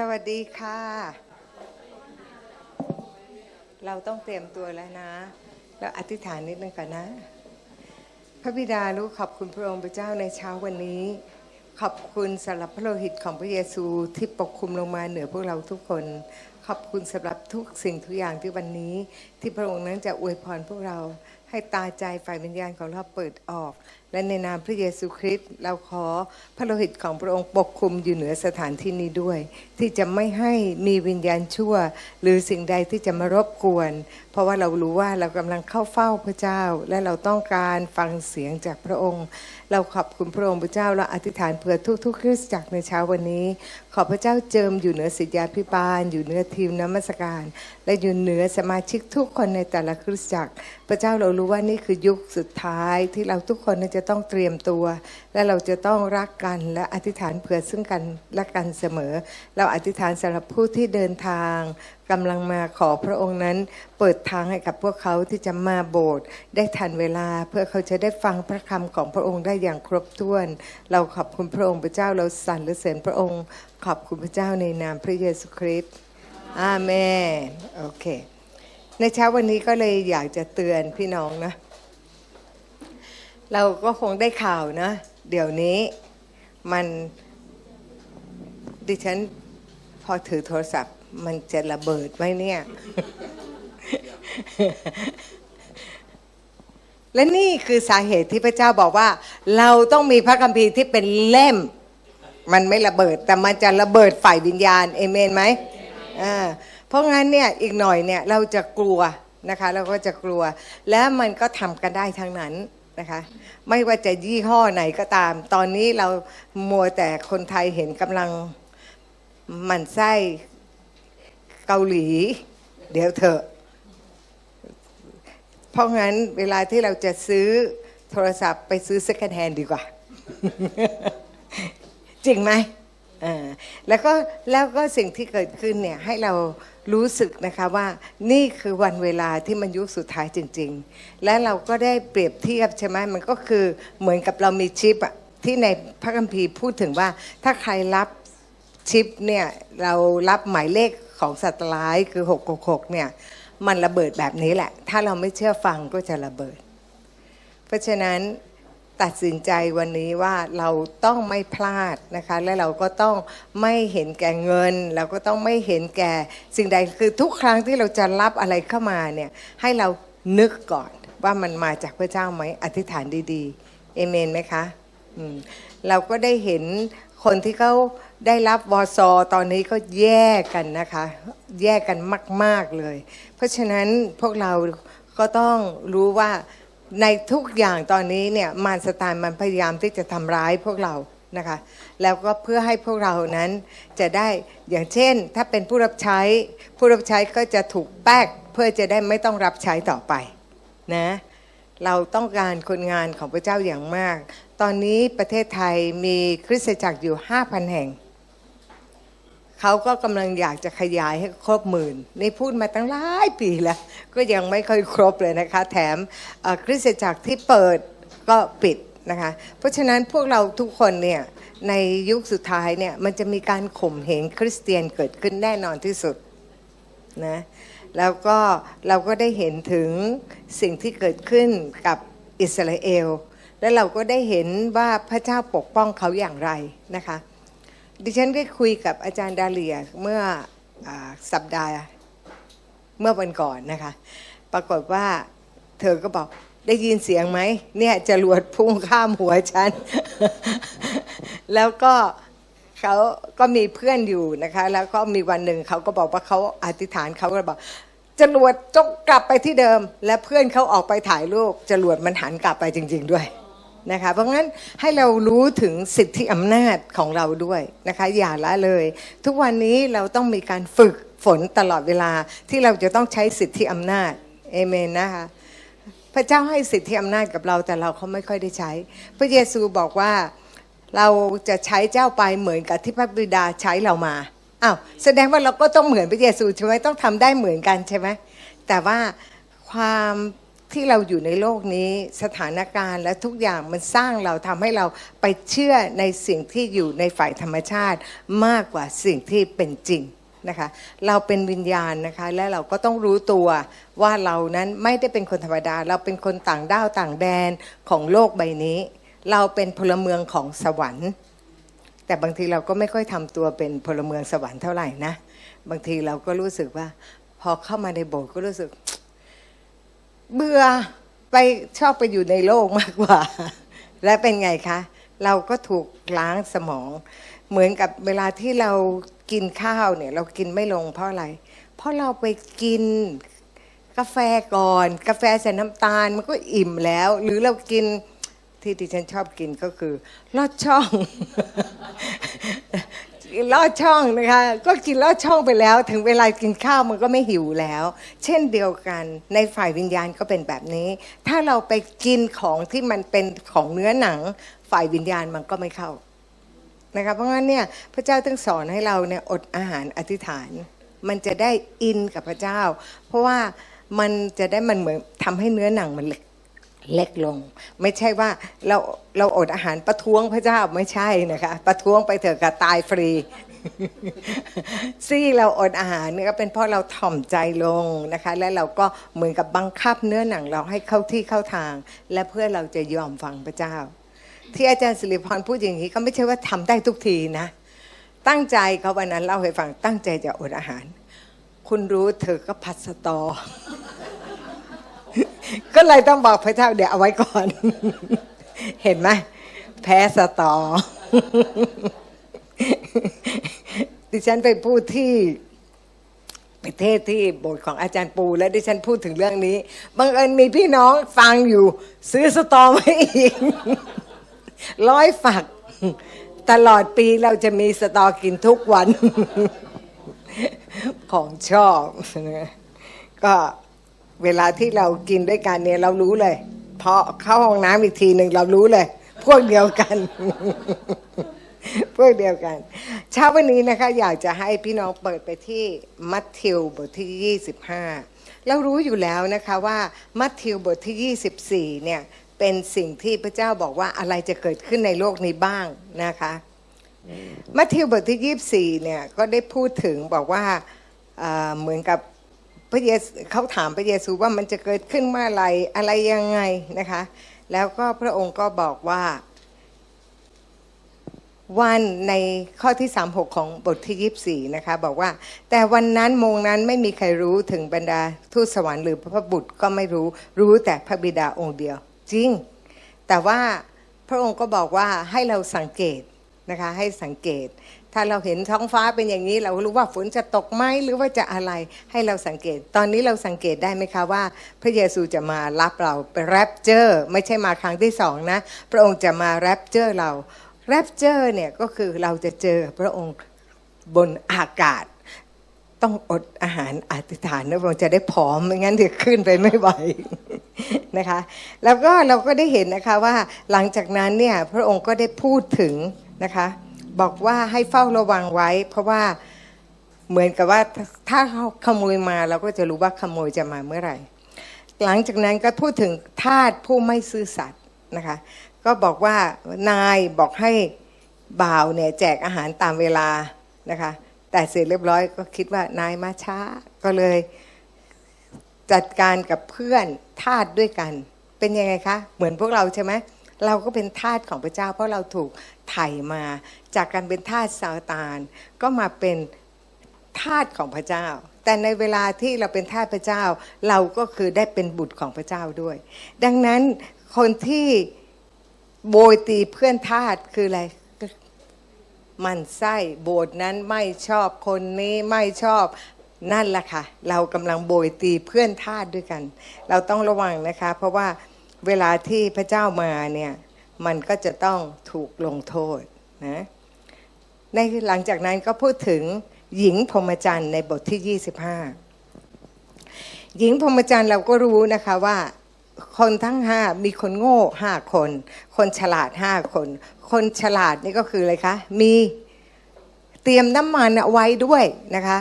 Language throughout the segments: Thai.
สวัสดีค่ะ เราต้องเตรียมตัวแล้วนะแล้วอธิษฐานนิดนึงก่อนนะ พระบิดาลูกขอบคุณพระองค์พระเจ้าในเช้าวันนี้ ขอบคุณสำหรับพระโลหิตของพระเยซูที่ปกคลุมลงมาเหนือพวกเราทุกคน ขอบคุณสำหรับทุกสิ่งทุกอย่างที่วันนี้ ที่พระองค์นั้นจะอวยพรพวกเรา ให้ตาใจฝ่ายวิญญาณของเราเปิดออก และในนามพระเยซูคริสต์เราขอพระโลหิตของพระองค์ปกคลุมอยู่เหนือสถานที่นี้ด้วย ที่จะไม่ให้มีวิญญาณชั่ว หรือสิ่งใดที่จะมารบกวน เพราะว่าเรารู้ว่าเรากำลังเข้าเฝ้าพระเจ้า และเราต้องการฟังเสียงจากพระองค์ เราขอบคุณพระองค์พระเจ้าและอธิษฐานเผื่อทุกๆคริสตจักรในเช้าวันนี้ ขอพระเจ้าเจิมอยู่เหนือศิษยาพิบาล อยู่เหนือทีมน้ำมัสการ และอยู่เหนือสมาชิกทุกคนในแต่ละคริสตจักร พระเจ้าเรารู้ว่านี่คือยุคสุดท้ายที่เราทุกคนนั้นจะต้องเตรียมตัว และเราจะต้องรักกันและอธิษฐานเผื่อซึ่งกันและกันเสมอ เราอธิษฐานสำหรับผู้ที่เดินทางกำลังมาขอพระองค์นั้นเปิดทางให้กับพวกเขาที่จะมาโบสถ์ได้ทันเวลาเพื่อเขาจะได้ฟังพระคำของพระองค์ได้อย่างครบถ้วน เราขอบคุณพระองค์พระเจ้าเราสรรเสริญพระองค์ ขอบคุณพระเจ้าในนามพระเยซูคริสต์อาเมนโอเค ในเช้าวันนี้ก็เลยอยากจะเตือนพี่น้องนะ เราก็คงได้ข่าวนะ เดี๋ยวนี้มันดิฉันพอถือโทรศัพท์ มันจะระเบิดไหมเนี่ย และนี่คือสาเหตุที่พระเจ้าบอกว่า เราต้องมีพระคัมภีร์ที่เป็นเล่ม มันไม่ระเบิด แต่มันจะระเบิดฝ่ายวิญญาณเอเมนไหมอ่าเพราะงั้นเนี่ยอีกหน่อยเนี่ยเราจะกลัวนะคะ เราก็จะกลัว แล้วมันก็ทำกันได้ทั้งนั้นนะคะไม่ว่าจะยี่ห้อไหนก็ตาม ตอนนี้เรามัวแต่คนไทยเห็นกำลังหมันไส้ เกาหลี เดี๋ยวเถอะ เพราะงั้นเวลาที่เราจะซื้อโทรศัพท์ไปซื้อ second hand ดีกว่า จริงไหมอ่าแล้วก็แล้วก็สิ่งที่เกิดขึ้นเนี่ยให้เรารู้สึกนะคะว่านี่คือวันเวลาที่มันยุคสุดท้ายจริง ๆ และเราก็ได้เปรียบเทียบใช่ไหมมันก็คือเหมือนกับเรามีชิปอะที่ในพระคัมภีร์พูดถึงว่าถ้าใครรับชิปเนี่ยเรารับหมายเลข ของสัตว์ร้ายคือ 666 เนี่ย มันระเบิดแบบนี้แหละ ถ้าเราไม่เชื่อฟังก็จะระเบิด เพราะฉะนั้นตัดสินใจวันนี้ว่าเราต้องไม่พลาดนะคะ และเราก็ต้องไม่เห็นแก่เงิน เราก็ต้องไม่เห็นแก่สิ่งใดคือทุกครั้งที่เราจะรับอะไรเข้ามาเนี่ยให้เรานึกก่อนว่ามันมาจากพระเจ้าไหมอธิษฐานดีๆเอเมนไหมคะอืมเราก็ได้เห็นคนที่เขา ได้รับวอซอตอนนี้ก็แยกกันนะคะ แยกกันมาก ๆเลย เพราะฉะนั้นพวกเราก็ต้องรู้ว่าในทุกอย่างตอนนี้เนี่ยมารสตานมันพยายามที่จะทำร้ายพวกเรานะคะ แล้วก็เพื่อให้พวกเรานั้นจะได้อย่างเช่น ถ้าเป็นผู้รับใช้ ผู้รับใช้ก็จะถูกแป๊กเพื่อจะได้ไม่ต้องรับใช้ต่อไปนะเราต้องการคนงานของพระเจ้าอย่างมาก ตอนนี้ประเทศไทยมีคริสตจักรอยู่ 5,000 แห่ง เขาก็กำลังอยากจะขยายให้ครบหมื่น นี่พูดมาตั้งหลายปีแล้ว ก็ยังไม่ค่อยครบเลยนะคะ แถมคริสตจักรที่เปิดก็ปิดนะคะ เพราะฉะนั้นพวกเราทุกคนเนี่ยในยุคสุดท้ายเนี่ยมันจะมีการข่มเหงคริสเตียนเกิดขึ้นแน่นอนที่สุดนะแล้วก็เราก็ได้เห็นถึงสิ่งที่เกิดขึ้นกับอิสราเอล และเราก็ได้เห็นว่าพระเจ้าปกป้องเขาอย่างไรนะคะ ดิฉันได้คุยกับอาจารย์ดาเลียเมื่ออสัปดาห์เมื่อวันก่อนนะคะ ปรากฏว่าเธอก็บอกได้ยินเสียงไหมเนี่ยจรวดพุ่งข้ามหัวฉัน แล้วก็เขาก็มีเพื่อนอยู่นะคะ แล้วก็มีวันหนึ่งเขาก็บอกว่าเขาอธิษฐานเขาก็บอกจรวดจงกลับไปที่เดิม และเพื่อนเขาออกไปถ่ายรูปจรวดมันหันกลับไปจริง ๆ ด้วย นะคะเพราะงั้นให้เรารู้ถึงสิทธิอำนาจของเราด้วยนะคะอย่าละเลย ทุกวันนี้เราต้องมีการฝึกฝนตลอดเวลาที่เราจะต้องใช้สิทธิอำนาจเอเมนนะคะพระเจ้าให้สิทธิอำนาจกับเราแต่เราเขาไม่ค่อยได้ใช้ พระเยซูบอกว่าเราจะใช้เจ้าไปเหมือนกับที่พระบิดาใช้เรามาอ้าวแสดงว่าเราก็ต้องเหมือนพระเยซูใช่ไหมต้องทำได้เหมือนกันใช่ไหมแต่ว่าความ ที่เราอยู่ในโลกนี้สถานการณ์และทุกอย่างมันสร้างเราทำให้เราไปเชื่อในสิ่งที่อยู่ในฝ่ายธรรมชาติมากกว่าสิ่งที่เป็นจริงนะคะเราเป็นวิญญาณนะคะและเราก็ต้องรู้ตัวว่าเรานั้นไม่ได้เป็นคนธรรมดา เราเป็นคนต่างด้าวต่างแดนของโลกใบนี้ เราเป็นพลเมืองของสวรรค์ แต่บางทีเราก็ไม่ค่อยทำตัวเป็นพลเมืองสวรรค์เท่าไหร่นะบางทีเราก็รู้สึกว่า พอเข้ามาในโบสถ์ก็รู้สึก เบื่อไปชอบไปอยู่ในโลกมากกว่า และเป็นไงคะ เราก็ถูกล้างสมอง เหมือนกับเวลาที่เรากินข้าวเนี่ย เรากินไม่ลงเพราะอะไร เพราะเราไปกินกาแฟก่อน กาแฟใส่น้ำตาลมันก็อิ่มแล้ว หรือเรากินที่ดิฉันชอบกินก็คือลอดช่อง ลอดช่องนะคะ ก็กินลอดช่องไปแล้ว ถึงเวลากินข้าวมันก็ไม่หิวแล้ว เช่นเดียวกันในฝ่ายวิญญาณก็เป็นแบบนี้ ถ้าเราไปกินของที่มันเป็นของเนื้อหนัง ฝ่ายวิญญาณมันก็ไม่เข้านะคะเพราะงั้นเนี่ยพระเจ้าต้องสอนให้เราเนี่ยอดอาหารอธิษฐาน มันจะได้อินกับพระเจ้า เพราะว่ามันจะได้มันเหมือนทำให้เนื้อหนังมันเล็ก เล็กลง ไม่ใช่ว่าเราเราอดอาหารประท้วงพระเจ้าไม่ใช่นะคะ ประท้วงไปเถอะกับตายฟรีซี่เราอดอาหารเนี่ยก็เป็นเพราะเราถ่อมใจลงนะคะ และเราก็เหมือนกับบังคับเนื้อหนังเราให้เข้าที่เข้าทาง และเพื่อเราจะยอมฟังพระเจ้า ที่อาจารย์สิริพรพูดอย่างนี้ก็ไม่ใช่ว่าทำได้ทุกทีนะ ตั้งใจเขาวันนั้นเล่าให้ฟังตั้งใจจะอดอาหาร คุณรู้เธอก็ผัดสตอ ก็เลยต้องบอกพระเจ้าเดี๋ยวเอาไว้ก่อน เห็นไหมแพ้สตอ ดิฉันไปพูดที่ประเทศที่โบสถ์ของอาจารย์ปู และดิฉันพูดถึงเรื่องนี้บังเอิญมีพี่น้องฟังอยู่ ซื้อสตอมาอีกร้อยฝัก ตลอดปีเราจะมีสตอกินทุกวัน ของชอบ ก็ เวลาที่เรากินด้วยกันเนี่ยเรารู้เลย พอเข้าห้องน้ำอีกทีหนึ่งเรารู้เลย พวกเดียวกัน พวกเดียวกัน เช้าวันนี้นะคะ อยากจะให้พี่น้องเปิดไปที่มัทธิวบทที่ 25 เรารู้อยู่แล้วนะคะว่ามัทธิวบทที่ 24 เนี่ยเป็นสิ่งที่พระเจ้าบอกว่าอะไรจะเกิดขึ้นในโลกนี้บ้างนะคะมัทธิวบทที่ 24 เนี่ยก็ได้พูดถึงบอกว่าเอ่อเหมือนกับ พระเยซูเขาถามพระเยซูว่ามันจะเกิดขึ้นเมื่อไรอะไรยังไงนะคะ แล้วก็พระองค์ก็บอกว่า วันในข้อที่ 36 ของบทที่ 24 นะคะ บอกว่า แต่วันนั้นโมงนั้นไม่มีใครรู้ถึงบรรดาทูตสวรรค์หรือพระบุตรก็ไม่รู้รู้แต่พระบิดาองค์เดียว จริง แต่ว่าพระองค์ก็บอกว่าให้เราสังเกตนะคะให้สังเกต ถ้าเราเห็นท้องฟ้าเป็นอย่างนี้เรารู้ว่าฝนจะตกไหมหรือว่าจะอะไรให้เราสังเกต ตอนนี้เราสังเกตได้ไหมคะว่า พระเยซูจะมารับเราไปแรปเจอร์ไม่ใช่มาครั้งที่สองนะพระองค์จะมาแรปเจอร์เราแรปเจอร์เนี่ยก็คือเราจะเจอพระองค์บนอากาศต้องอดอาหารอธิษฐานนะเราจะได้ผอมไม่งั้นเดี๋ยวขึ้นไปไม่ไหวนะคะ แล้วก็เราก็ได้เห็นนะคะว่าหลังจากนั้นเนี่ยพระองค์ก็ได้พูดถึงนะคะ บอกว่าให้เฝ้าระวังไว้ เพราะว่าเหมือนกับว่าถ้าเขาขโมยมาเราก็จะรู้ว่าขโมยจะมาเมื่อไหร่ หลังจากนั้นก็พูดถึงทาสผู้ไม่ซื่อสัตย์นะคะ ก็บอกว่านายบอกให้บ่าวเนี่ยแจกอาหารตามเวลานะคะ แต่เสร็จเรียบร้อยก็คิดว่านายมาช้าก็เลยจัดการกับเพื่อนทาสด้วยกัน เป็นยังไงคะ เหมือนพวกเราใช่ไหมเราก็เป็นทาสของพระเจ้า เพราะเราถูกไถ่มา จากการเป็นทาสซาตานก็มาเป็นทาสของพระเจ้า แต่ในเวลาที่เราเป็นทาสพระเจ้า เราก็คือได้เป็นบุตรของพระเจ้าด้วย ดังนั้นคนที่โบยตีเพื่อนทาสคืออะไรมันไส้โบสนั้นไม่ชอบคนนี้ไม่ชอบนั่นแหละค่ะ เรากำลังโบยตีเพื่อนทาสด้วยกัน เราต้องระวังนะคะ เพราะว่าเวลาที่พระเจ้ามาเนี่ย มันก็จะต้องถูกลงโทษนะ ในหลังจากนั้นก็พูดถึงหญิงพรหมจรรย์ในบทที่ 25 หญิงพรหมจรรย์เราก็รู้นะคะว่าคนทั้งห้ามีคนโง่ห้าคน คนฉลาดห้าคน คนฉลาดนี่ก็คืออะไรคะ มีเตรียมน้ำมันเอาไว้ด้วยนะคะ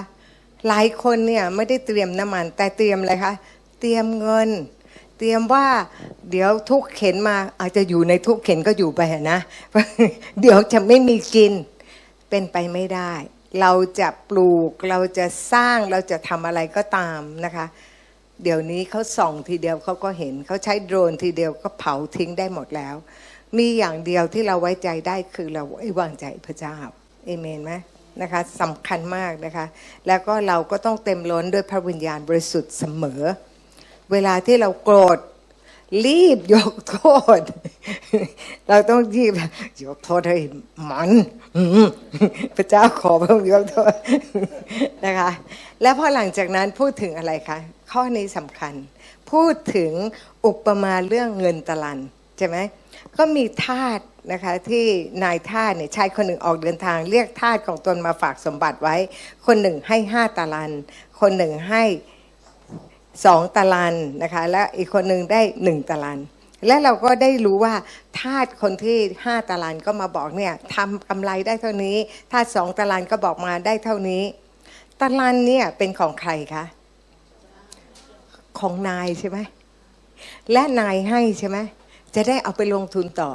หลายคนเนี่ยไม่ได้เตรียมน้ำมัน แต่เตรียมอะไรคะ เตรียมเงิน เตรียมว่าเดี๋ยวทุกเข็นมาอาจจะอยู่ในทุกเข็นก็อยู่ไปนะ เดี๋ยวจะไม่มีกิน เป็นไปไม่ได้ เราจะปลูกเราจะสร้างเราจะทำอะไรก็ตามนะคะ เดี๋ยวนี้เขาส่องทีเดียวเขาก็เห็นเขาใช้โดรนทีเดียวก็เผาทิ้งได้หมดแล้ว มีอย่างเดียวที่เราไว้ใจได้คือเราไว้วางใจพระเจ้าเอเมนไหมนะคะสำคัญมากนะคะ แล้วก็เราก็ต้องเต็มล้นด้วยพระวิญญาณบริสุทธิ์เสมอ เวลาที่เราโกรธ รีบยกโทษ เราต้องรีบยกโทษให้มันพระเจ้าขอพระองค์ยกโทษนะคะ แล้วพอหลังจากนั้นพูดถึงอะไรคะข้อนี้สำคัญ พูดถึงอุปมาเรื่องเงินตะลันใช่ไหมก็มีทาสนะคะที่นายทาสเนี่ยชายคนหนึ่งออกเดินทางเรียกทาสของตนมาฝากสมบัติไว้ คนหนึ่งให้ห้าตะลัน คนหนึ่งให้ สองตารางนะคะ และอีกคนหนึ่งได้หนึ่งตารางและเราก็ได้รู้ว่าทาสคนที่ห้าตารางก็มาบอกเนี่ยทำกำไรได้เท่านี้ทาสสองตารางก็บอกมาได้เท่านี้ ตารางเนี่ยเป็นของใครคะ ของนายใช่ไหมและนายให้ใช่ไหมจะได้เอาไปลงทุนต่อ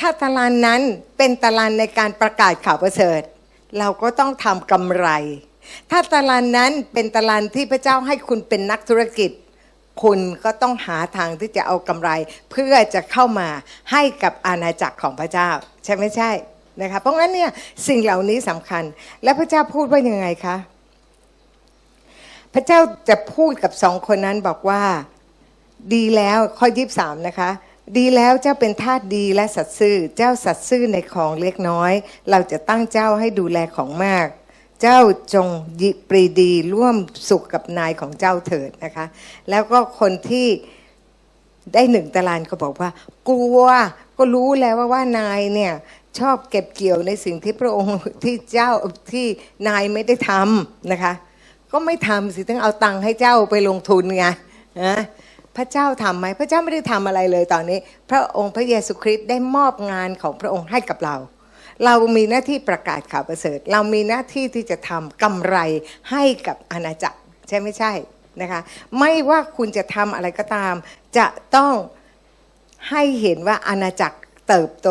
ถ้าตารางนั้นเป็นตารางในการประกาศข่าวประเสริฐ เราก็ต้องทำกำไร ถ้าตารางนั้นเป็นตารางที่พระเจ้าให้คุณเป็นนักธุรกิจ คุณก็ต้องหาทางที่จะเอากำไร เพื่อจะเข้ามาให้กับอาณาจักรของพระเจ้า ใช่ไม่ใช่นะคะเพราะงั้นเนี่ยสิ่งเหล่านี้สำคัญ และพระเจ้าพูดว่ายังไงคะพระเจ้าจะพูดกับสองคนนั้นบอกว่าดีแล้วข้อยีบสามนะคะ ดีแล้วเจ้าเป็นทาสดีและสัตย์ซื่อ เจ้าสัตย์ซื่อในของเล็กน้อย เราจะตั้งเจ้าให้ดูแลของมาก เจ้าจงยิปรีดีร่วมสุขกับนายของเจ้าเถิดนะคะ แล้วก็คนที่ได้หนึ่งตารางก็บอกว่า กลัวก็รู้แล้วว่าว่านายเนี่ยชอบเก็บเกี่ยวในสิ่งที่พระองค์ที่เจ้าที่นายไม่ได้ทำนะคะ ก็ไม่ทำสิต้องเอาตังค์ให้เจ้าไปลงทุนไงนะพระเจ้าทำไหมพระเจ้าไม่ได้ทำอะไรเลยตอนนี้ พระองค์พระเยซูคริสต์ได้มอบงานของพระองค์ให้กับเรา เรามีหน้าที่ประกาศข่าวประเสริฐ เรามีหน้าที่ที่จะทำกำไรให้กับอาณาจักร ใช่ไม่ใช่นะคะ ไม่ว่าคุณจะทำอะไรก็ตาม จะต้องให้เห็นว่าอาณาจักรเติบโต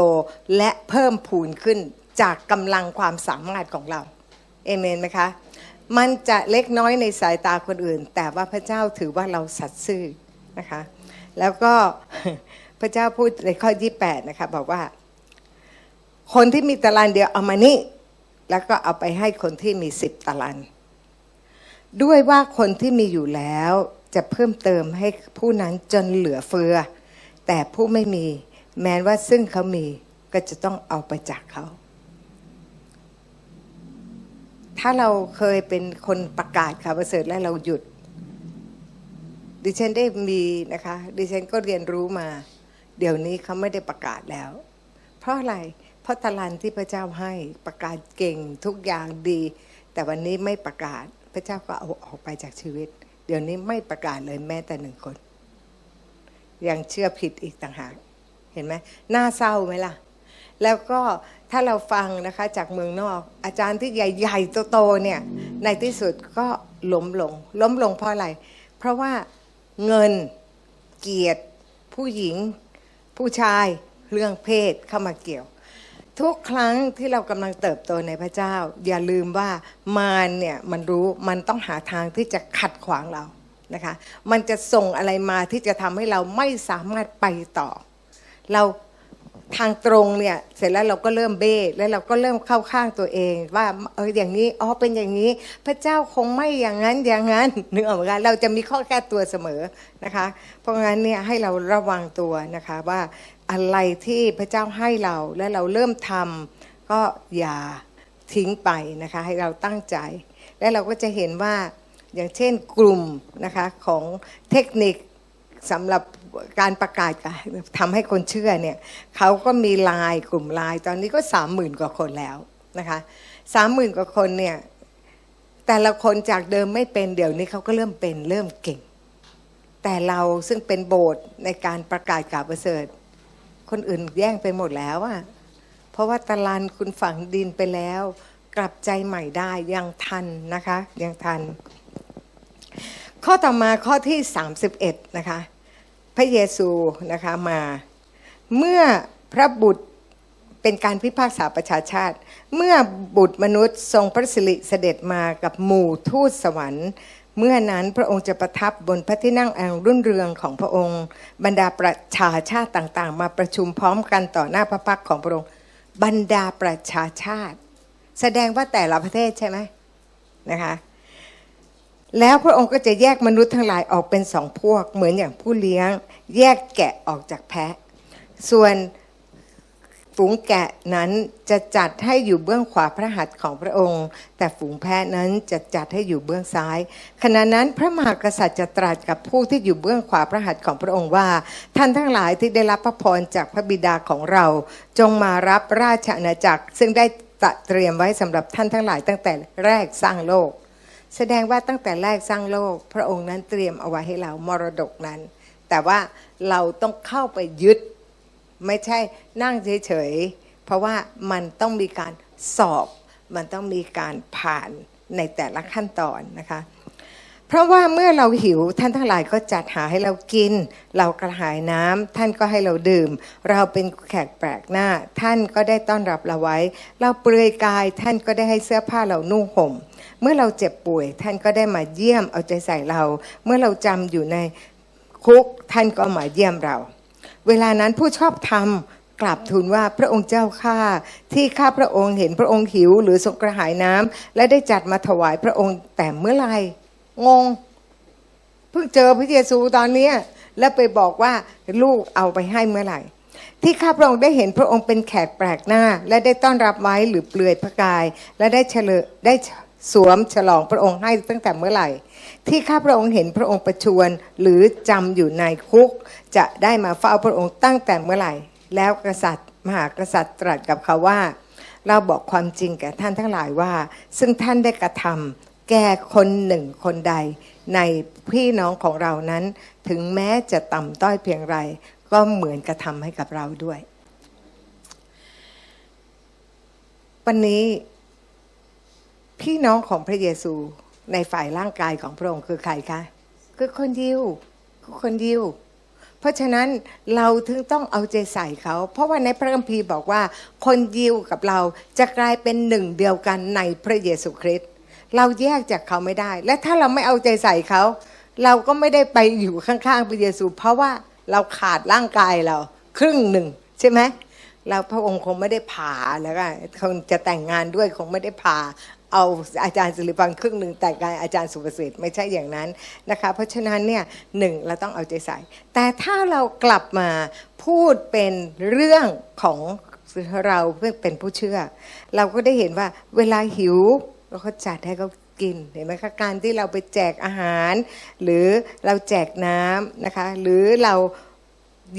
และเพิ่มพูนขึ้นจากกำลังความสามารถของเราเอเมนไหมคะ มันจะเล็กน้อยในสายตาคนอื่น แต่ว่าพระเจ้าถือว่าเราสัตย์ซื่อนะคะ แล้วก็พระเจ้าพูดในข้อที่8นะคะบอกว่า คนที่มีตารางเดียวเอามานี่ แล้วก็เอาไปให้คนที่มีสิบตารางด้วยว่าคนที่มีอยู่แล้วจะเพิ่มเติมให้ผู้นั้นจนเหลือเฟือ แต่ผู้ไม่มีแม้ว่าซึ่งเขามีก็จะต้องเอาไปจากเขา ถ้าเราเคยเป็นคนประกาศข่าวประเสริฐและเราหยุด ดิฉันได้มีนะคะ ดิฉันก็เรียนรู้มา เดี๋ยวนี้เขาไม่ได้ประกาศแล้ว เพราะอะไร เพราะตารางที่พระเจ้าให้ประกาศเก่งทุกอย่างดี แต่วันนี้ไม่ประกาศพระเจ้าก็เอาออกไปจากชีวิต เดี๋ยวนี้ไม่ประกาศเลยแม้แต่หนึ่งคน ยังเชื่อผิดอีกต่างหาก เห็นไหมน่าเศร้าไหมล่ะ แล้วก็ถ้าเราฟังนะคะจากเมืองนอก อาจารย์ที่ใหญ่ๆโตๆเนี่ย ในที่สุดก็ล้มลง ล้มลงเพราะอะไร เพราะว่าเงินเกียรติ ผู้หญิง ผู้ชายเรื่องเพศเข้ามาเกี่ยว ทุกครั้งที่เรากำลังเติบโตในพระเจ้า อย่าลืมว่ามารเนี่ยมันรู้มันต้องหาทางที่จะขัดขวางเรานะคะ มันจะส่งอะไรมาที่จะทำให้เราไม่สามารถไปต่อ เรา ทางตรงเนี่ยเสร็จแล้วเราก็เริ่มเบ้แล้วเราก็เริ่มเข้าข้างตัวเอง ว่าเอออย่างนี้อ๋อเป็นอย่างนี้ พระเจ้าคงไม่อย่างนั้นอย่างนั้นนึกออกไหมคะเราจะมีข้อแก้ตัวเสมอนะคะ เพราะงั้นเนี่ยให้เราระวังตัวนะคะว่าอะไรที่พระเจ้าให้เราและเราเริ่มทำก็อย่าทิ้งไปนะคะให้เราตั้งใจ และเราก็จะเห็นว่าอย่างเช่นกลุ่มนะคะของเทคนิคสำหรับ การประกาศทำให้คนเชื่อเนี่ยเขาก็มีไลายกลุ่มไลายตอนนี้ก็สามหมื่นกว่าคนแล้วนะคะสามหมื่นกว่าคนเนี่ยแต่ละคนจากเดิมไม่เป็นเดี๋ยวนี้เขาก็เริ่มเป็นเริ่มเก่ง แต่เราซึ่งเป็นโบสถ์ในการประกาศข่าวประเสริฐ คนอื่นแย่งไปหมดแล้วอะเพราะว่าตะลันคุณฝังดินไปแล้ว กลับใจใหม่ได้ยังทันนะคะยังทัน ข้อต่อมาข้อที่ 31 นะคะ พระเยซูนะคะมา เมื่อพระบุตรเป็นการพิพากษาประชาชาติ เมื่อบุตรมนุษย์ทรงพระสิริเสด็จมากับหมู่ทูตสวรรค์ เมื่อนั้นพระองค์จะประทับบนพระที่นั่งอันรุ่นเรืองของพระองค์ บรรดาประชาชาติต่างๆ มาประชุมพร้อมกันต่อหน้าพระพักของพระองค์ บรรดาประชาชาติ แสดงว่าแต่ละประเทศใช่ไหมนะคะ แล้วพระองค์ก็จะแยกมนุษย์ทั้งหลายออกเป็นสองพวก เหมือนอย่างผู้เลี้ยง แยกแกะออกจากแพะ ส่วนฝูงแกะนั้นจะจัดให้อยู่เบื้องขวาพระหัตถ์ของพระองค์ แต่ฝูงแพะนั้นจะจัดให้อยู่เบื้องซ้าย ขณะนั้นพระมหากษัตริย์จะตรัสกับผู้ที่อยู่เบื้องขวาพระหัตถ์ของพระองค์ว่า ท่านทั้งหลายที่ได้รับพระพรจากพระบิดาของเรา จงมารับราชอาณาจักร ซึ่งได้ตระเตรียมไว้สำหรับท่านทั้งหลายตั้งแต่แรกสร้างโลก แสดงว่าตั้งแต่แรกสร้างโลก พระองค์นั้นเตรียมเอาไว้ให้เรามรดกนั้น แต่ว่าเราต้องเข้าไปยึด ไม่ใช่นั่งเฉยๆ เพราะว่ามันต้องมีการสอบ มันต้องมีการผ่านในแต่ละขั้นตอนนะคะ เพราะว่าเมื่อเราหิวท่านทั้งหลายก็จัดหาให้เรากิน เรากระหายน้ำท่านก็ให้เราดื่ม เราเป็นแขกแปลกหน้า ท่านก็ได้ต้อนรับเราไว้ เราเปลือยกายท่านก็ได้ให้เสื้อผ้าเรานุ่งห่มเมื่อเราเจ็บป่วย ท่านก็ได้มาเยี่ยมเอาใจใส่เรา เมื่อเราจำอยู่ในคุกท่านก็มาเยี่ยมเรา เวลานั้นผู้ชอบธรรมกลับทูลว่าพระองค์เจ้าข้าที่ข้าพระองค์เห็นพระองค์หิวหรือทรงกระหายน้ำและได้จัดมาถวายพระองค์แต่เมื่อไหร่ งงเพิ่งเจอพระเยซูตอนเนี้ยแล้วไปบอกว่าลูกเอาไปให้เมื่อไหร่ ที่ข้าพระองค์ได้เห็นพระองค์เป็นแขกแปลกหน้า และได้ต้อนรับไว้หรือเปลือยพระกาย และได้เฉลยได้สวมฉลองพระองค์ให้ตั้งแต่เมื่อไหร่ ที่ข้าพระองค์เห็นพระองค์ประชวรหรือจำอยู่ในคุก จะได้มาเฝ้าพระองค์ตั้งแต่เมื่อไหร่ แล้วกษัตริย์ มหากษัตริย์ตรัสกับเขาว่า เราบอกความจริงแก่ท่านทั้งหลายว่า ซึ่งท่านได้กระทำ แก่คนหนึ่งคนใด ในพี่น้องของเรานั้น ถึงแม้จะต่ำต้อยเพียงไร ก็เหมือนกระทำให้กับเราด้วย วันนี้พี่น้องของพระเยซูในฝ่ายร่างกายของพระองค์คือใครคะ คือคนยิวคือคนยิว เพราะฉะนั้นเราถึงต้องเอาใจใส่เขา เพราะว่าในพระคัมภีร์บอกว่า คนยิวกับเราจะกลายเป็นหนึ่งเดียวกันในพระเยซูคริสต์ เราแยกจากเขาไม่ได้ และถ้าเราไม่เอาใจใส่เขา เราก็ไม่ได้ไปอยู่ข้างๆพระเยซู เพราะว่าเราขาดร่างกายเรา ครึ่งหนึ่งใช่ไหมเราพระองค์คงไม่ได้ผ่าแล้วก็คงจะแต่งงานด้วยคงไม่ได้ผ่าเอาอาจารย์สิริพันธ์ครึ่งหนึ่งแต่งกายอาจารย์สุประสิทธิ์ไม่ใช่อย่างนั้นนะคะ เพราะฉะนั้นเนี่ยหนึ่งเราต้องเอาใจใส่ แต่ถ้าเรากลับมาพูดเป็นเรื่องของเราเป็นผู้เชื่อ เราก็ได้เห็นว่าเวลาหิว เราก็จัดให้เขากินเห็นไหมคะการที่เราไปแจกอาหาร หรือเราแจกน้ำนะคะ หรือเรา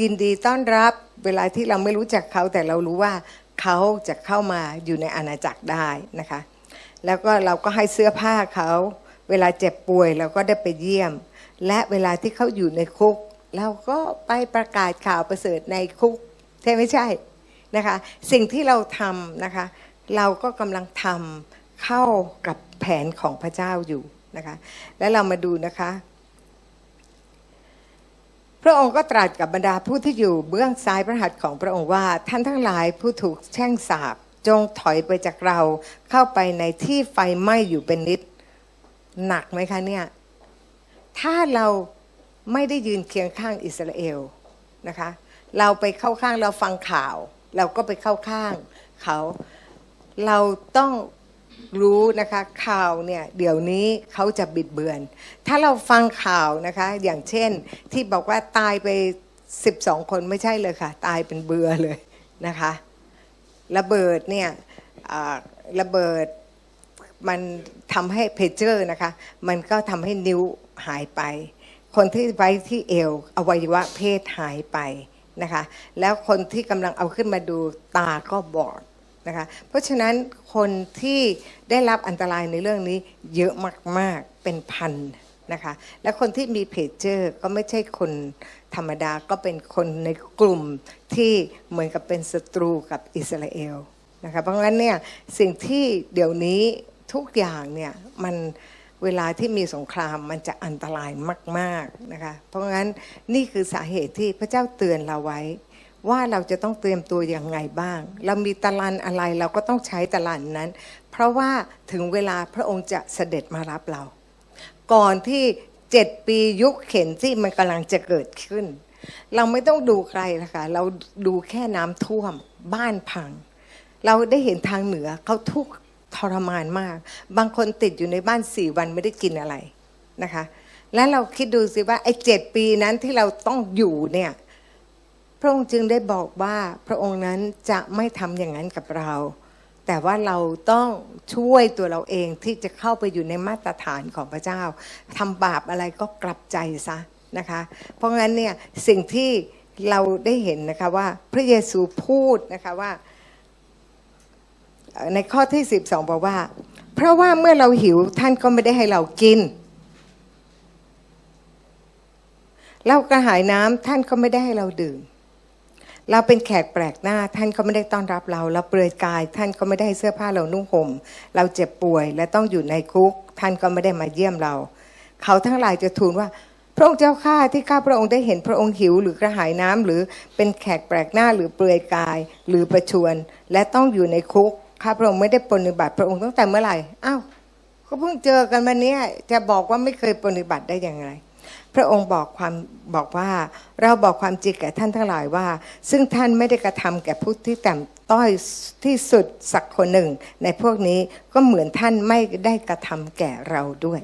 ยินดีต้อนรับเวลาที่เราไม่รู้จักเขาแต่เรารู้ว่าเขาจะเข้ามาอยู่ในอาณาจักรได้นะคะ แล้วก็เราก็ให้เสื้อผ้าเขาเวลาเจ็บป่วยเราก็ได้ไปเยี่ยม และเวลาที่เขาอยู่ในคุก เราก็ไปประกาศข่าวประเสริฐในคุกใช่ไม่ใช่นะคะ สิ่งที่เราทำนะคะ เราก็กำลังทำ เข้ากับแผนของพระเจ้าอยู่นะคะแล้วเรามาดูนะคะ พระองค์ก็ตรัสกับบรรดาผู้ที่อยู่เบื้องซ้ายพระหัตถ์ของพระองค์ว่า ท่านทั้งหลายผู้ถูกแช่งสาปจงถอยไปจากเราเข้าไปในที่ไฟไหม้อยู่เป็นนิดหนักไหมคะเนี่ยถ้าเราไม่ได้ยืนเคียงข้างอิสราเอลนะคะ เราไปเข้าข้างเราฟังข่าว เราก็ไปเข้าข้างเขา เราต้อง รู้นะคะข่าวเนี่ยเดี๋ยวนี้เขาจะบิดเบือน ถ้าเราฟังข่าวนะคะอย่างเช่นที่บอกว่าตายไป 12 คนไม่ใช่เลยค่ะ ตายเป็นเบือเลยนะคะระเบิดเนี่ยระเบิดมันทำให้เพเจอร์นะคะ มันก็ทำให้นิ้วหายไป คนที่ไว้ที่เอวอวัยวะเพศหายไปนะคะ แล้วคนที่กำลังเอาขึ้นมาดูตาก็บอด นะคะเพราะฉะนั้นคนที่ได้รับอันตรายในเรื่องนี้เยอะมากๆเป็นพันนะคะและคนที่มีเพจเจอร์ก็ไม่ใช่คนธรรมดาก็เป็นคนในกลุ่มที่เหมือนกับเป็นศัตรูกับอิสราเอลนะคะเพราะงั้นเนี่ยสิ่งที่เดี๋ยวนี้ทุกอย่างเนี่ยมันเวลาที่มีสงครามมันจะอันตรายมาก ๆนะคะเพราะงั้นนี่คือสาเหตุที่พระเจ้าเตือนเราไว้ ว่าเราจะต้องเตรียมตัวอย่างไงบ้าง เรามีตะลันอะไรเราก็ต้องใช้ตะลันนั้น เพราะว่าถึงเวลาพระองค์จะเสด็จมารับเรา ก่อนที่เจ็ดปียุคเข็นที่มันกำลังจะเกิดขึ้น เราไม่ต้องดูไกลนะคะเราดูแค่น้ำท่วม บ้านพัง เราได้เห็นทางเหนือเขาทุกทรมานมาก บางคนติดอยู่ในบ้านสี่วันไม่ได้กินอะไรนะคะ และเราคิดดูสิว่าไอ้เจ็ดปีนั้นที่เราต้องอยู่เนี่ย พระองค์จึงได้บอกว่าพระองค์นั้นจะไม่ทำอย่างนั้นกับเรา แต่ว่าเราต้องช่วยตัวเราเองที่จะเข้าไปอยู่ในมาตรฐานของพระเจ้าทำบาปอะไรก็กลับใจซะนะคะ เพราะงั้นเนี่ยสิ่งที่เราได้เห็นนะคะว่าพระเยซูพูดนะคะว่า ในข้อที่ 12 บอกว่า เพราะว่าเมื่อเราหิวท่านก็ไม่ได้ให้เรากิน เรากระหายน้ำท่านก็ไม่ได้ให้เราดื่ม เราเป็นแขกแปลกหน้า ท่านก็ไม่ได้ต้อนรับเรา เราเปลือยกาย ท่านก็ไม่ได้ให้เสื้อผ้าเรานุ่งห่ม เราเจ็บป่วยและต้องอยู่ในคุก ท่านก็ไม่ได้มาเยี่ยมเรา เขาทั้งหลายจะทูลว่า พระองค์เจ้าข้าที่ข้าพระองค์ได้เห็นพระองค์หิวหรือกระหายน้ำหรือเป็นแขกแปลกหน้าหรือเปลือยกาย หรือประชวน และต้องอยู่ในคุกข้าพระองค์ไม่ได้ปฏิบัติพระองค์ตั้งแต่เมื่อไหร่อ้าวก็เพิ่งเจอกันวันเนี้ยจะบอกว่าไม่เคยปฏิบัติได้อย่างไร พระองค์บอกความบอกว่าเราบอกความจริงแก่ท่านทั้งหลายว่า ซึ่งท่านไม่ได้กระทำแก่ผู้ที่ต่ำต้อยที่สุดสักคนหนึ่ง ในพวกนี้ก็เหมือนท่านไม่ได้กระทำแก่เราด้วย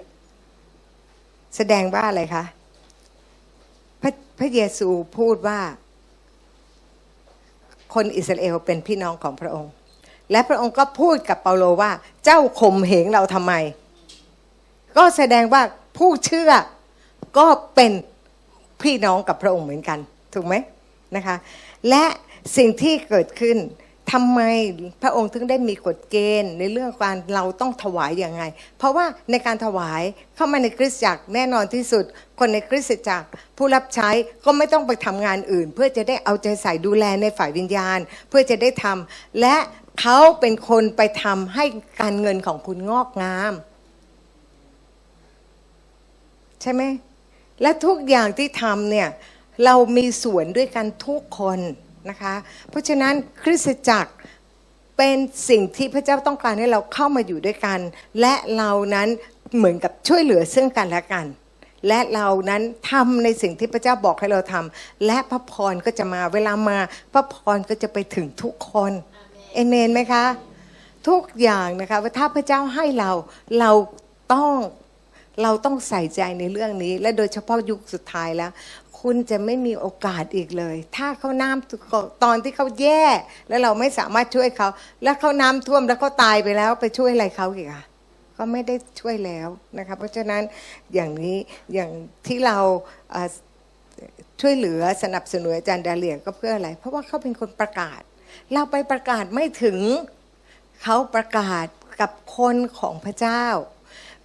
แสดงว่าอะไรคะพระพระเยซูพูดว่า คนอิสราเอลเป็นพี่น้องของพระองค์ และพระองค์ก็พูดกับเปาโลว่า เจ้าข่มเหงเราทำไม ก็แสดงว่าผู้เชื่อ ก็เป็นพี่น้องกับพระองค์เหมือนกันถูกไหมนะคะ และสิ่งที่เกิดขึ้นทำไมพระองค์ถึงได้มีกฎเกณฑ์ในเรื่องการเราต้องถวายอย่างไง เพราะว่าในการถวายเข้ามาในคริสตจักรแน่นอนที่สุด คนในคริสตจักร ผู้รับใช้ก็ไม่ต้องไปทำงานอื่น เพื่อจะได้เอาใจใส่ดูแลในฝ่ายวิญญาณ เพื่อจะได้ทำและเขาเป็นคนไปทำให้การเงินของคุณงอกงาม ใช่ไหม และทุกอย่างที่ทำเนี่ยเรามีส่วนด้วยกันทุกคนนะคะ เพราะฉะนั้นคริสตจักรเป็นสิ่งที่พระเจ้าต้องการให้เราเข้ามาอยู่ด้วยกัน และเรานั้นเหมือนกับช่วยเหลือซึ่งกันและกัน และเรานั้นทำในสิ่งที่พระเจ้าบอกให้เราทำและพระพรก็จะมาเวลามาพระพรก็จะไปถึงทุกคนเอเมนไหมคะ ทุกอย่างนะคะว่าถ้าพระเจ้าให้เราเราต้อง เราต้องใส่ใจในเรื่องนี้ และโดยเฉพาะยุคสุดท้ายแล้ว คุณจะไม่มีโอกาสอีกเลย ถ้าเขาน้ำตอนที่เขาแย่ แล้วเราไม่สามารถช่วยเขา แล้วเขาน้ำท่วมแล้วเขาตายไปแล้วไปช่วยอะไรเขาอีกอะก็ไม่ได้ช่วยแล้วนะคะเพราะฉะนั้นอย่างนี้อย่างที่เราช่วยเหลือสนับสนุนอาจารย์ดาเลียก็เพื่ออะไร เพราะว่าเขาเป็นคนประกาศ เราไปประกาศไม่ถึงเขาประกาศกับคนของพระเจ้า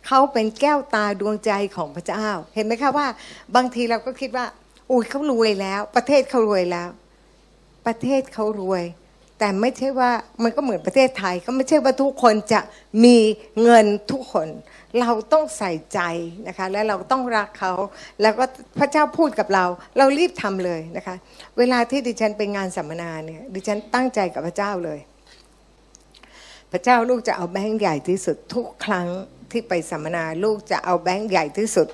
เขาเป็นแก้วตาดวงใจของพระเจ้า เห็นไหมคะว่า บางทีเราก็คิดว่า อุ้ยเขารวยแล้ว ประเทศเขารวยแล้ว ประเทศเขารวย แต่ไม่ใช่ว่ามันก็เหมือนประเทศไทย ก็ไม่ใช่ว่าทุกคนจะมีเงินทุกคน เราต้องใส่ใจนะคะ และเราต้องรักเขา แล้วก็พระเจ้าพูดกับเรา เรารีบทำเลยนะคะ เวลาที่ดิฉันไปงานสัมมนาเนี่ยดิฉันตั้งใจกับพระเจ้าเลย พระเจ้าลูกจะเอาแบงค์ใหญ่ที่สุดทุกครั้ง ที่ไปสัมมนาลูกจะเอาแบงค์ใหญ่ที่สุด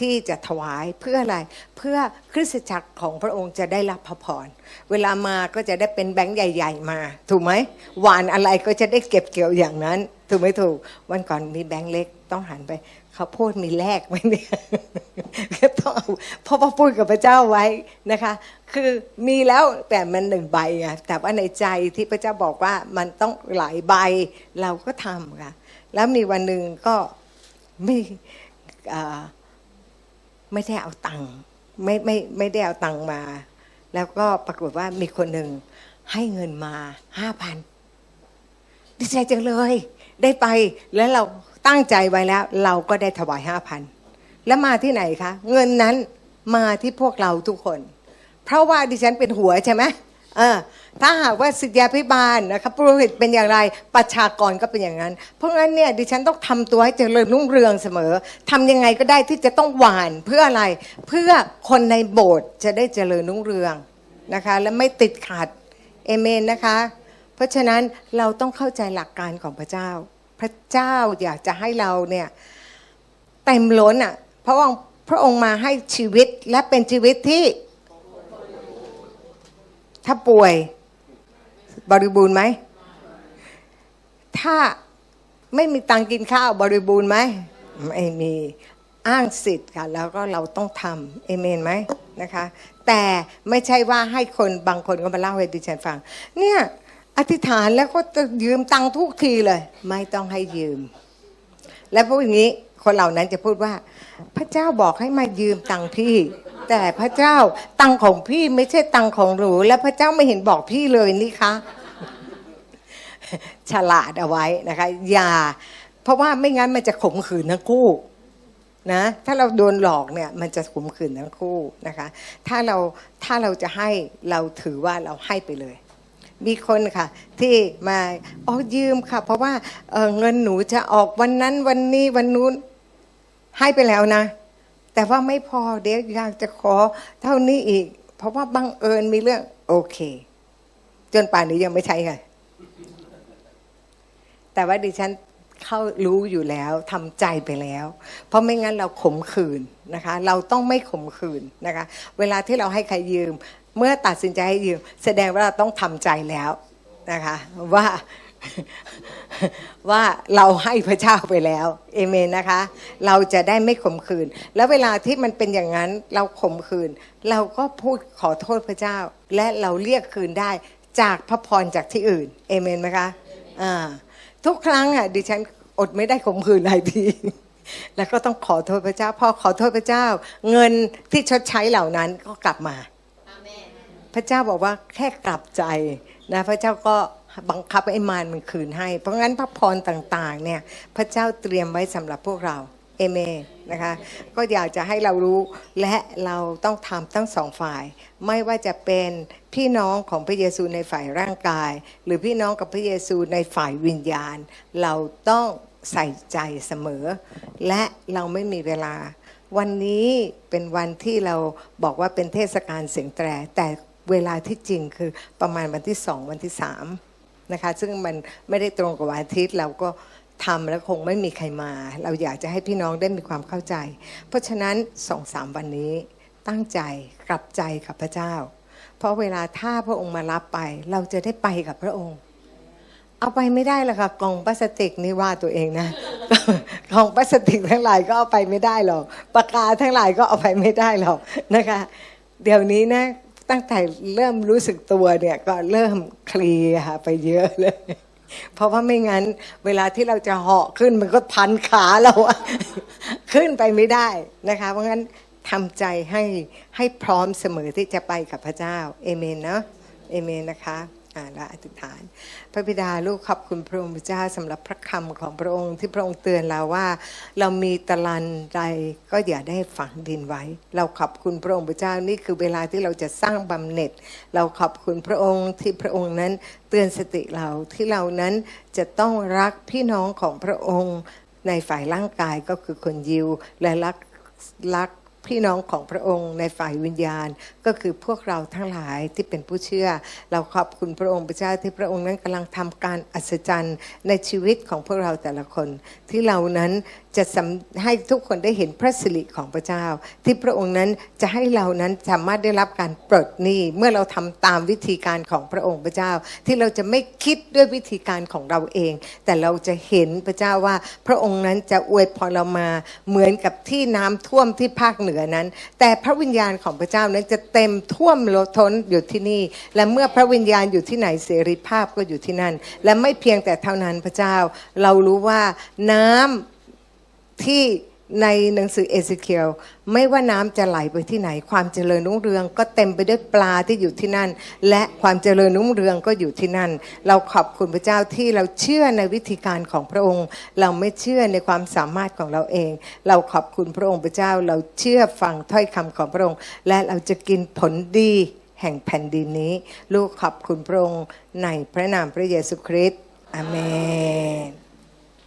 ที่จะถวายเพื่ออะไรเพื่อคริสตจักรของพระองค์จะได้รับพระพรเวลามาก็จะได้เป็นแบงค์ใหญ่ ๆ มา ถูกไหมหวานอะไรก็จะได้เก็บเกี่ยวอย่างนั้น ถูกไหมถูก วันก่อนมีแบงค์เล็กต้องหันไปเขาพูดมีแลกไหมเนี่ยก็ต้องเอาเพราะว่าพูดกับพระเจ้าไว้นะคะ คือมีแล้วแต่มันหนึ่งใบไงแต่ว่าในใจที่พระเจ้าบอกว่ามันต้องหลายใบเราก็ทำค่ะ แล้วมีวันหนึ่งก็ไม่ไม่ได้เอาตังค์ไม่ไม่ไม่ได้เอาตังค์มา แล้วก็ปรากฏว่ามีคนหนึ่งให้เงินมาห้าพันดีใจจังเลย ได้ไปแล้วเราตั้งใจไว้แล้ว เราก็ได้ถวายห้าพันแล้วมาที่ไหนคะ เงินนั้นมาที่พวกเราทุกคน เพราะว่าดิฉันเป็นหัวใช่ไหม ถ้าหากว่าสิทธยาพิบาลนะครับปุโรหิตเป็นอย่างไรประชากรก็เป็นอย่างนั้น เพราะงั้นเนี่ยดิฉันต้องทำตัวให้เจริญรุ่งเรืองเสมอทำยังไงก็ได้ที่จะต้องหวานเพื่ออะไรเพื่อคนในโบสถ์จะได้เจริญรุ่งเรืองนะคะ และไม่ติดขัดเอเมนนะคะ เพราะฉะนั้นเราต้องเข้าใจหลักการของพระเจ้า พระเจ้าอยากจะให้เราเนี่ยเต็มล้นอะเพราะว่าพระองค์มาให้ชีวิตและเป็นชีวิตที่ ถ้าป่วยบริบูรณ์ไหม ถ้าไม่มีตังค์กินข้าวบริบูรณ์ไหม ไม่มีอ้างสิทธิ์ค่ะ แล้วก็เราต้องทำเอเมนไหมนะคะ แต่ไม่ใช่ว่าให้คนบางคนก็มาเล่าให้ดิฉันฟัง เนี่ยอธิษฐานแล้วก็จะยืมตังค์ทุกทีเลย ไม่ต้องให้ยืม แล้วพูดอย่างนี้คนเหล่านั้นจะพูดว่า พระเจ้าบอกให้มายืมตังค์พี่ แต่พระเจ้าตังของพี่ไม่ใช่ตังของหนูและพระเจ้าไม่เห็นบอกพี่เลยนี่คะฉลาดเอาไว้นะคะอย่า เพราะว่าไม่งั้นมันจะขมขืนทั้งคู่นะถ้าเราโดนหลอกเนี่ยมันจะขมขืนทั้งคู่นะคะ ถ้าเราถ้าเราจะให้เราถือว่าเราให้ไปเลย มีคนค่ะ ที่มาอ๋อยืมค่ะ เพราะว่าเเงินหนูจะออกวันนั้นวันนี้วันนู้นให้ไปแล้วนะ แต่ว่าไม่พอเดี๋ยวอยากจะขอเท่านี้อีก เพราะว่าบังเอิญมีเรื่อง โอเค จนป่านนี้ยังไม่ใช่ค่ะแต่ว่าดิฉันเข้ารู้อยู่แล้วทำใจไปแล้ว เพราะไม่งั้นเราขมขื่นนะคะ เราต้องไม่ขมขื่นนะคะ เวลาที่เราให้ใครยืม เมื่อตัดสินใจให้ยืม แสดงว่าเราต้องทำใจแล้วนะคะ ว่า ว่าเราให้พระเจ้าไปแล้วเอเมนนะคะ เราจะได้ไม่ขมขื่นแล้วเวลาที่มันเป็นอย่างนั้นเราขมขื่นเราก็พูดขอโทษพระเจ้า และเราเรียกคืนได้จากพระพรจากที่อื่นเอเมนไหมคะอ่าทุกครั้งอะดิฉันอดไม่ได้ข่มขืนหลายทีแล้วก็ต้องขอโทษพระเจ้าพอขอโทษพระเจ้า เงินที่ชดใช้เหล่านั้นก็กลับมาพระเจ้าบอกว่าแค่กลับใจนะพระเจ้าก็ บังคับไอ้มารมันคืนให้ เพราะงั้นพระพรต่างๆเนี่ยพระเจ้าเตรียมไว้สำหรับพวกเราเอเมนนะคะก็อยากจะให้เรารู้และเราต้องทำทั้งสองฝ่าย ไม่ว่าจะเป็นพี่น้องของพระเยซูในฝ่ายร่างกาย หรือพี่น้องกับพระเยซูในฝ่ายวิญญาณ เราต้องใส่ใจเสมอ และเราไม่มีเวลา วันนี้เป็นวันที่เราบอกว่าเป็นเทศกาลเสียงแตรแต่เวลาที่จริงคือประมาณวันที่สองวันที่สาม นะคะ ซึ่งมันไม่ได้ตรงกับวันอาทิตย์เราก็ทำแล้วคงไม่มีใครมา เราอยากจะให้พี่น้องได้มีความเข้าใจ เพราะฉะนั้นสองสามวันนี้ตั้งใจกลับใจกับพระเจ้า เพราะเวลาถ้าพระองค์มารับไป เราจะได้ไปกับพระองค์ เอาไปไม่ได้หรอกค่ะกล่องพลาสติกนี่ว่าตัวเองนะกล่องพลาสติกทั้งหลายก็เอาไปไม่ได้หรอกปากกาทั้งหลายก็เอาไปไม่ได้หรอกนะคะ เดี๋ยวนี้นะ ตั้งแต่เริ่มรู้สึกตัวเนี่ยก็เริ่มเคลียร์ไปเยอะเลย เพราะว่าไม่งั้น เวลาที่เราจะเหาะขึ้นมันก็พันขาเราอะขึ้นไปไม่ได้นะคะ เพราะงั้นทำใจให้ให้พร้อมเสมอที่จะไปกับพระเจ้า เอเมนเนาะเอเมนนะคะ และอธิษฐาน พระบิดาลูกขอบคุณพระองค์พระเจ้าสำหรับพระคำของพระองค์ที่พระองค์เตือนเราว่า เรามีตะลันใดก็อย่าได้ฝังดินไว้ เราขอบคุณพระองค์พระเจ้านี่คือเวลาที่เราจะสร้างบำเหน็จ เราขอบคุณพระองค์ที่พระองค์นั้นเตือนสติเราที่เรานั้นจะต้องรักพี่น้องของพระองค์ในฝ่ายร่างกายก็คือคนยิวและรักรัก พี่น้องของพระองค์ในฝ่ายวิญญาณ ก็คือพวกเราทั้งหลายที่เป็นผู้เชื่อ เราขอบคุณพระองค์พระเจ้าที่พระองค์นั้นกำลังทำการอัศจรรย์ในชีวิตของพวกเราแต่ละคน ที่เรานั้นจะสำให้ทุกคนได้เห็นพระสิริของพระเจ้า ที่พระองค์นั้นจะให้เรานั้นสามารถได้รับการปลดหนี้เมื่อเราทำตามวิธีการของพระองค์พระเจ้า ที่เราจะไม่คิดด้วยวิธีการของเราเอง แต่เราจะเห็นพระเจ้าว่า พระองค์นั้นจะอวยพรเรามาเหมือนกับที่น้ำท่วมที่ภาคเหนือนั้น แต่พระวิญญาณของพระเจ้านั้นจะเต็มท่วมล้นท้นอยู่ที่นี่ และเมื่อพระวิญญาณอยู่ที่ไหนเสรีภาพก็อยู่ที่นั่น และไม่เพียงแต่เท่านั้นพระเจ้า เรารู้ว่าน้ำที่ ในหนังสือเอเซเคียลไม่ว่าน้ำจะไหลไปที่ไหน ความเจริญรุ่งเรือง ก็เต็มไปด้วยปลาที่อยู่ที่นั่น และความเจริญรุ่งเรืองก็อยู่ที่นั่น เราขอบคุณพระเจ้าที่เราเชื่อในวิธีการของพระองค์ เราไม่เชื่อในความสามารถของเราเอง เราขอบคุณพระองค์พระเจ้า เราเชื่อฟังถ้อยคำของพระองค์ และเราจะกินผลดีแห่งแผ่นดินนี้ ลูกขอบคุณพระองค์ในพระนามพระเยซูคริสต์อเมน